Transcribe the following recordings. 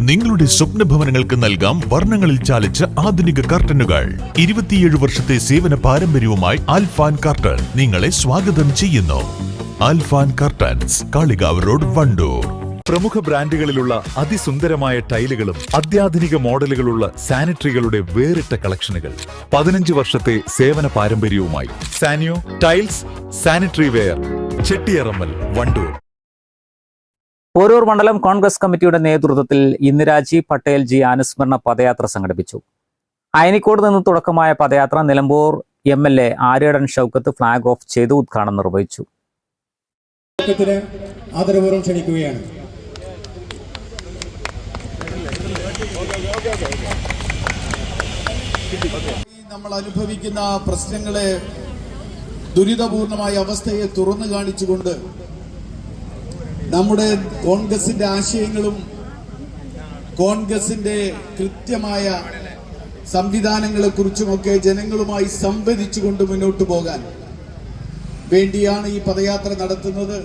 നിങ്ങളുടെ സ്വപ്ന ഭവനങ്ങൾക്ക് നൽകാം വർണങ്ങളിൽ ചാലിച്ച ആധുനിക കർട്ടനുകൾ. ഇരുപത്തിയേഴ് വർഷത്തെ സേവന പാരമ്പര്യവുമായി ആൽഫാൻ കർട്ടൻ നിങ്ങളെ സ്വാഗതം ചെയ്യുന്നു. Alfan curtains Kalikavu road Wandoor. പ്രമുഖ ബ്രാൻഡുകളിലുള്ള അതിസുന്ദരമായ ടൈലുകളും അത്യാധുനിക മോഡലുകളുള്ള സാനിറ്ററികളുടെ വേറിട്ട കളക്ഷനുകൾ. പതിനഞ്ച് വർഷത്തെ സേവന പാരമ്പര്യവുമായി Sanio tiles sanitary ware Chettiyarammal Wandoor. Poroor മണ്ഡലം കോൺഗ്രസ് കമ്മിറ്റിയുടെ നേതൃത്വത്തിൽ ഇന്ദിരാജി പട്ടേൽ ജി അനുസ്മരണ പദയാത്ര സംഘടിപ്പിച്ചു. അയനിക്കോട് നിന്ന് തുടക്കമായ പദയാത്ര Nilambur M L A Aryadan Shoukath flag off ചെയ്ത് ഉദ്ഘാടനം നിർവഹിച്ചു. നമ്മൾ അനുഭവിക്കുന്ന പ്രശ്നങ്ങളെ ദുരിതപൂർണമായ അവസ്ഥയെ തുറന്നു കാണിച്ചുകൊണ്ട് നമ്മുടെ കോൺഗ്രസിന്റെ ആശയങ്ങളും കോൺഗ്രസിന്റെ കൃത്യമായ സംവിധാനങ്ങളെ കുറിച്ചുമൊക്കെ ജനങ്ങളുമായി സംവദിച്ചുകൊണ്ട് മുന്നോട്ട് പോകാൻ വേണ്ടിയാണ് ഈ പദയാത്ര നടത്തുന്നത്.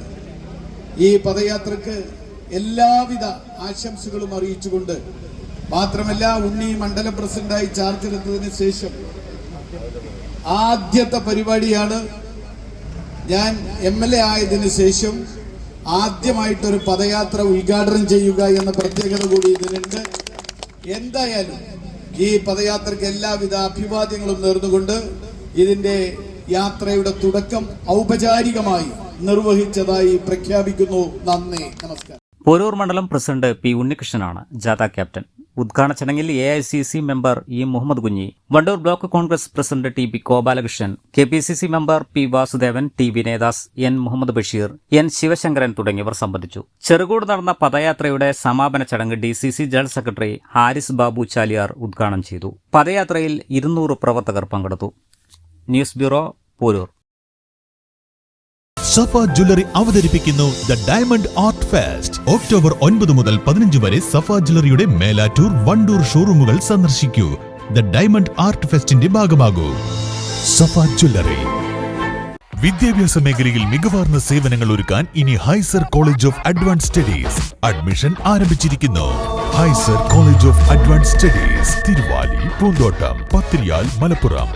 ഈ പദയാത്രക്ക് എല്ലാവിധ ആശംസകളും അറിയിച്ചുകൊണ്ട് മാത്രമല്ല ഉണ്ണി മണ്ഡലം പ്രസിഡന്റായി ചാർജ് എടുത്തതിന് ശേഷം ആദ്യത്തെ പരിപാടിയാണ് ഞാൻ എം എൽ എ ആയതിനു ശേഷം ആദ്യമായിട്ടൊരു പദയാത്ര ഉദ്ഘാടനം ചെയ്യുക എന്ന പ്രത്യേകത കൂടി ഇതിനുണ്ട്. എന്തായാലും ഈ പദയാത്രയ്ക്ക് എല്ലാവിധ അഭിവാദ്യങ്ങളും നേർന്നുകൊണ്ട് ഇതിന്റെ യാത്രയുടെ തുടക്കം ഔപചാരികമായി നിർവഹിച്ചതായി പ്രഖ്യാപിക്കുന്നു. നന്ദി. നമസ്കാരം. പോരൂർ മണ്ഡലം പ്രസിഡന്റ് പി ഉണ്ണികൃഷ്ണനാണ് ജാഥ ക്യാപ്റ്റൻ. ഉദ്ഘാടന ചടങ്ങിൽ A I C C member E Muhammad Kunhi Wandoor block Congress president T P Gopalakrishnan K P C C member P Vasudevan T Vinayadas N Muhammad Basheer N Sivasankaran തുടങ്ങിയവർ സംബന്ധിച്ചു. ചെറുകൂട് നടന്ന പദയാത്രയുടെ സമാപന ചടങ്ങ് D C C general secretary Haris Babu Chaliyar ഉദ്ഘാടനം ചെയ്തു. പദയാത്രയിൽ ഇരുന്നൂറ് പ്രവർത്തകർ പങ്കെടുത്തു. News bureau Poroor. Safa jewellery അവതരിപ്പിക്കുന്നു the diamond art fest October ഒൻപത് മുതൽ പതിനഞ്ച് വരെ സഫ ജ്വല്ലറിയുടെ മേലാറ്റൂർ വണ്ടൂർ ഷോറൂമുകൾ സന്ദർശിക്കൂ. ദ ഡയമണ്ട് ആർട്ട് ഫെസ്റ്റിന്റെ ഭാഗമാകൂ. സഫ ജ്വല്ലറി. വിദ്യാഭ്യാസ മേഖലയിൽ മികവാർന്ന സേവനങ്ങൾ ഒരുക്കാൻ ഇനി Hyzer college of advance studies admission ആരംഭിച്ചിരിക്കുന്നു. Hyzer college of advance studies Thiruvali Poonthottam Pathiriyal Malappuram.